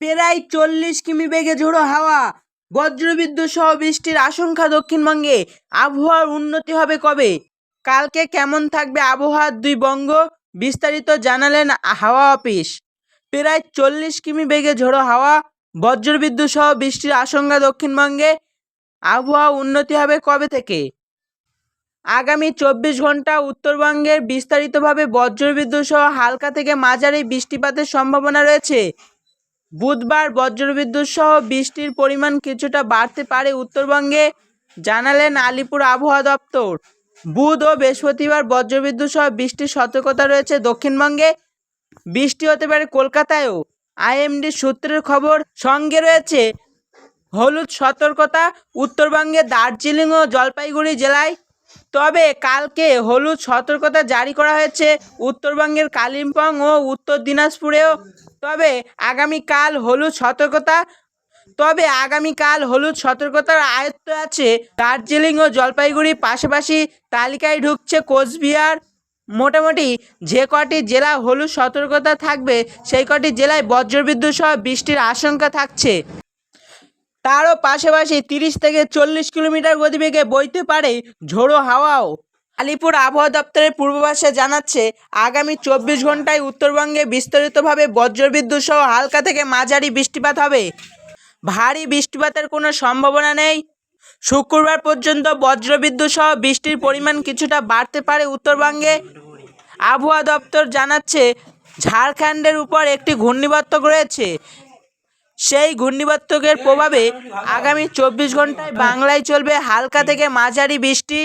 প্রায় চল্লিশ কিমি বেগে ঝোড়ো হাওয়া, বজ্রবিদ্যুৎ সহ বৃষ্টির আশঙ্কা দক্ষিণবঙ্গে। আবহাওয়ার উন্নতি হবে কবে? কালকে কেমন থাকবে আবহাওয়ার দুই বঙ্গ? বিস্তারিত জানালেন হাওয়া অফিস। প্রায় চল্লিশ কিমি বেগে ঝোড়ো হাওয়া, বজ্রবিদ্যুৎ সহ বৃষ্টির আশঙ্কা দক্ষিণবঙ্গে। আবহাওয়া উন্নতি হবে কবে থেকে? আগামী চব্বিশ ঘণ্টা উত্তরবঙ্গের বিস্তারিতভাবে বজ্রবিদ্যুৎ সহ হালকা থেকে মাঝারি বৃষ্টিপাতের সম্ভাবনা রয়েছে। বুধবার বজ্রবিদ্যুৎ সহ বৃষ্টির পরিমাণ কিছুটা বাড়তে পারে উত্তরবঙ্গে, জানালেন আলিপুর আবহাওয়া দপ্তর। বুধ ও বৃহস্পতিবার বজ্রবিদ্যুৎ সহ বৃষ্টির সতর্কতা রয়েছে দক্ষিণবঙ্গে। বৃষ্টি হতে পারে কলকাতায়ও। আইএমডি সূত্রের খবর, সঙ্গে রয়েছে হলুদ সতর্কতা উত্তরবঙ্গে দার্জিলিং ও জলপাইগুড়ি জেলায়। তবে কালকে হলুদ সতর্কতা জারি করা হয়েছে উত্তরবঙ্গের কালিম্পং ও উত্তর দিনাজপুরেও। তবে আগামীকাল হলুদ সতর্কতা, তবে আগামীকাল হলুদ সতর্কতার আয়ত্ত আছে। দার্জিলিং ও জলপাইগুড়ি পাশাপাশি তালিকায় ঢুকছে কোচবিহার। মোটামুটি যে কটি জেলা হলুদ সতর্কতা থাকবে, সেই কটি জেলায় বজ্রবিদ্যুৎ সহ বৃষ্টির আশঙ্কা থাকছে। তারও পাশাপাশি তিরিশ থেকে চল্লিশ কিলোমিটার গতিবেগে বইতে পারে ঝোড়ো হাওয়াও। আলিপুর আবহাওয়া দপ্তরের পূর্বাভাসে জানাচ্ছে, আগামী চব্বিশ ঘন্টায় উত্তরবঙ্গে বিস্তারিতভাবে বজ্রবিদ্যুৎ সহ হালকা থেকে মাঝারি বৃষ্টিপাত হবে। ভারী বৃষ্টিপাতের কোনো সম্ভাবনা নেই। শুক্রবার পর্যন্ত বজ্রবিদ্যুৎ সহ বৃষ্টির পরিমাণ কিছুটা বাড়তে পারে উত্তরবঙ্গে। আবহাওয়া দপ্তর জানাচ্ছে, ঝাড়খণ্ডের উপর একটি ঘূর্ণিবর্তক রয়েছে। সেই ঘূর্ণিবর্তকের প্রভাবে আগামী চব্বিশ ঘন্টায় বাংলায় চলবে হালকা থেকে মাঝারি বৃষ্টি।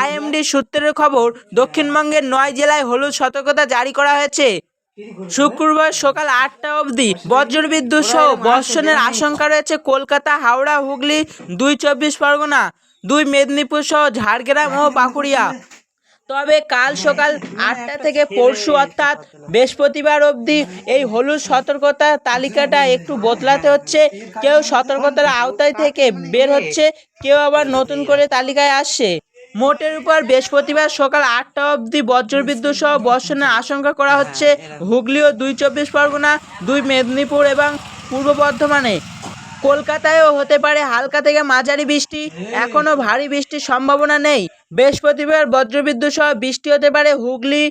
আইএমডি সূত্রের খবর, দক্ষিণবঙ্গের নয় জেলায় হলুদ সতর্কতা জারি করা হয়েছে। শুক্রবার সকাল আটটা অবধি বজ্রবিদ্যুৎ সহ বর্ষণের আশঙ্কা রয়েছে কলকাতা, হাওড়া, হুগলি, দুই চব্বিশ পরগনা, দুই মেদিনীপুর সহ ঝাড়গ্রাম ও বাঁকুড়িয়া। তবে কাল সকাল আটটা থেকে পরশু অর্থাৎ বৃহস্পতিবার অবধি এই হলুদ সতর্কতা তালিকাটা একটু বদলাতে হচ্ছে। কেউ সতর্কতার আওতায় থেকে বের হচ্ছে, কেউ আবার নতুন করে তালিকায় আসছে। মোটের উপর বৃহস্পতিবার সকাল আটটা অবধি বজ্রবিদ্যুৎ সহ বর্ষণের আশঙ্কা করা হচ্ছে। হুগলি ও দুই চব্বিশ পরগনা, দুই মেদিনীপুর এবং পূর্ব বর্ধমানে। কলকাতায়ও হতে পারে হালকা থেকে মাঝারি বৃষ্টি। এখনও ভারী বৃষ্টির সম্ভাবনা নেই। বৃহস্পতিবার বজ্রবিদ্যুৎ সহ বৃষ্টি হতে পারে হুগলি,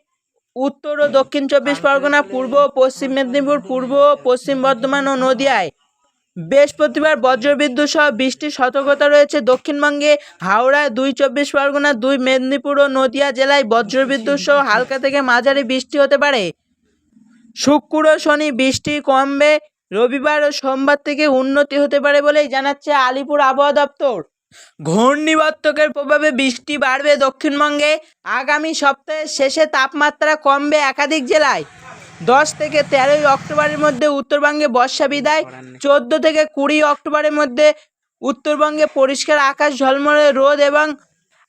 উত্তর ও দক্ষিণ চব্বিশ পরগনা, পূর্ব পশ্চিম মেদিনীপুর, পূর্ব পশ্চিম বর্ধমান ও নদিয়ায়। বৃহস্পতিবার বজ্রবিদ্যুৎ সহ বৃষ্টির সতর্কতা রয়েছে দক্ষিণবঙ্গে। হাওড়ায় দুই চব্বিশ পরগনা, দুই মেদিনীপুর ও নদিয়া জেলায় বজ্রবিদ্যুৎ সহ হালকা থেকে মাঝারি বৃষ্টি হতে পারে। শুক্র শনি বৃষ্টি কমবে, রবিবার ও সোমবার থেকে উন্নতি হতে পারে বলেই জানাচ্ছে আলিপুর আবহাওয়া দপ্তর। ঘূর্ণিবর্তকের প্রভাবে বৃষ্টি বাড়বে দক্ষিণবঙ্গে। আগামী সপ্তাহের শেষে তাপমাত্রা কমবে একাধিক জেলায়। দশ থেকে তেরোই অক্টোবরের মধ্যে উত্তরবঙ্গে বর্ষা বিদায়, চোদ্দ থেকে কুড়ি অক্টোবরের মধ্যে উত্তরবঙ্গে পরিষ্কার আকাশ, ঝলমলে রোদ এবং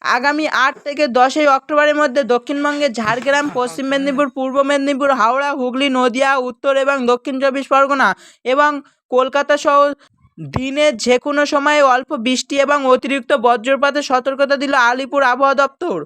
আগামী আট থেকে দশই অক্টোবরের মধ্যে দক্ষিণবঙ্গে ঝাড়গ্রাম, পশ্চিম মেদিনীপুর, পূর্ব মেদিনীপুর, হাওড়া, হুগলি, নদিয়া, উত্তর এবং দক্ষিণ চব্বিশ পরগনা এবং কলকাতা সহ দিনের যে কোনো সময়ে অল্প বৃষ্টি এবং অতিরিক্ত বজ্রপাতের সতর্কতা দিল আলিপুর আবহাওয়া দপ্তর।